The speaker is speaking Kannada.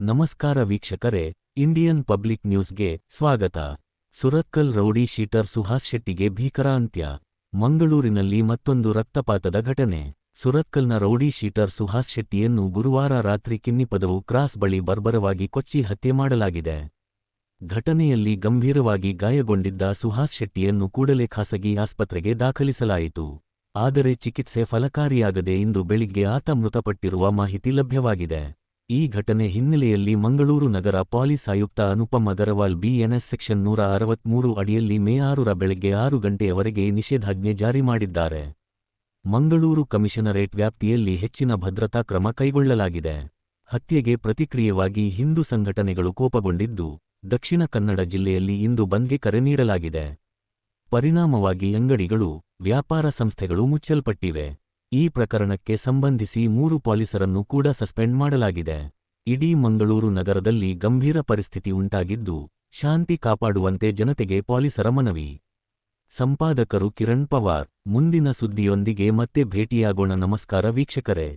ನಮಸ್ಕಾರ ವೀಕ್ಷಕರೇ, ಇಂಡಿಯನ್ ಪಬ್ಲಿಕ್ ನ್ಯೂಸ್ಗೆ ಸ್ವಾಗತ. ಸುರತ್ಕಲ್ ರೌಡಿ ಶೀಟರ್ ಸುಹಾಸ್ ಶೆಟ್ಟಿಗೆ ಭೀಕರ ಅಂತ್ಯ. ಮಂಗಳೂರಿನಲ್ಲಿ ಮತ್ತೊಂದು ರಕ್ತಪಾತದ ಘಟನೆ. ಸುರತ್ಕಲ್ನ ರೌಡಿ ಶೀಟರ್ ಸುಹಾಸ್ ಶೆಟ್ಟಿಯನ್ನು ಗುರುವಾರ ರಾತ್ರಿ ಕಿನ್ನಿಪದವು ಕ್ರಾಸ್ ಬಳಿ ಬರ್ಬರವಾಗಿ ಕೊಚ್ಚಿ ಹತ್ಯೆ ಮಾಡಲಾಗಿದೆ. ಘಟನೆಯಲ್ಲಿ ಗಂಭೀರವಾಗಿ ಗಾಯಗೊಂಡಿದ್ದ ಸುಹಾಸ್ ಶೆಟ್ಟಿಯನ್ನು ಕೂಡಲೇ ಖಾಸಗಿ ಆಸ್ಪತ್ರೆಗೆ ದಾಖಲಿಸಲಾಯಿತು. ಆದರೆ ಚಿಕಿತ್ಸೆ ಫಲಕಾರಿಯಾಗದೆ ಇಂದು ಬೆಳಿಗ್ಗೆ ಆತ ಮೃತಪಟ್ಟಿರುವ ಮಾಹಿತಿ ಲಭ್ಯವಾಗಿದೆ. ಈ ಘಟನೆ ಹಿನ್ನೆಲೆಯಲ್ಲಿ ಮಂಗಳೂರು ನಗರ ಪೊಲೀಸ್ ಆಯುಕ್ತ ಅನುಪಮ್ ಅಗರವಾಲ್ ಬಿಎನ್ಎಸ್ ಸೆಕ್ಷನ್ ನೂರ ಅರವತ್ಮೂರು ಅಡಿಯಲ್ಲಿ ಮೇ ಆರರ ಬೆಳಗ್ಗೆ ಆರು ಗಂಟೆಯವರೆಗೆ ನಿಷೇಧಾಜ್ಞೆ ಜಾರಿ ಮಾಡಿದ್ದಾರೆ. ಮಂಗಳೂರು ಕಮಿಷನರೇಟ್ ವ್ಯಾಪ್ತಿಯಲ್ಲಿ ಹೆಚ್ಚಿನ ಭದ್ರತಾ ಕ್ರಮ ಕೈಗೊಳ್ಳಲಾಗಿದೆ. ಹತ್ಯೆಗೆ ಪ್ರತಿಕ್ರಿಯೆವಾಗಿ ಹಿಂದೂ ಸಂಘಟನೆಗಳು ಕೋಪಗೊಂಡಿದ್ದು, ದಕ್ಷಿಣ ಕನ್ನಡ ಜಿಲ್ಲೆಯಲ್ಲಿ ಇಂದು ಬಂದ್ಗೆ ಕರೆ ನೀಡಲಾಗಿದೆ. ಪರಿಣಾಮವಾಗಿ ಅಂಗಡಿಗಳು, ವ್ಯಾಪಾರ ಸಂಸ್ಥೆಗಳು ಮುಚ್ಚಲ್ಪಟ್ಟಿವೆ. ಈ ಪ್ರಕರಣಕ್ಕೆ ಸಂಬಂಧಿಸಿ ಮೂರು ಪೊಲೀಸರನ್ನು ಕೂಡ ಸಸ್ಪೆಂಡ್ ಮಾಡಲಾಗಿದೆ. ಇಡೀ ಮಂಗಳೂರು ನಗರದಲ್ಲಿ ಗಂಭೀರ ಪರಿಸ್ಥಿತಿ ಉಂಟಾಗಿದ್ದು, ಶಾಂತಿ ಕಾಪಾಡುವಂತೆ ಜನತೆಗೆ ಪೊಲೀಸರ ಮನವಿ. ಸಂಪಾದಕರು ಕಿರಣ್ ಪವಾರ್, ಮುಂದಿನ ಸುದ್ದಿಯೊಂದಿಗೆ ಮತ್ತೆ ಭೇಟಿಯಾಗೋಣ. ನಮಸ್ಕಾರ ವೀಕ್ಷಕರೇ.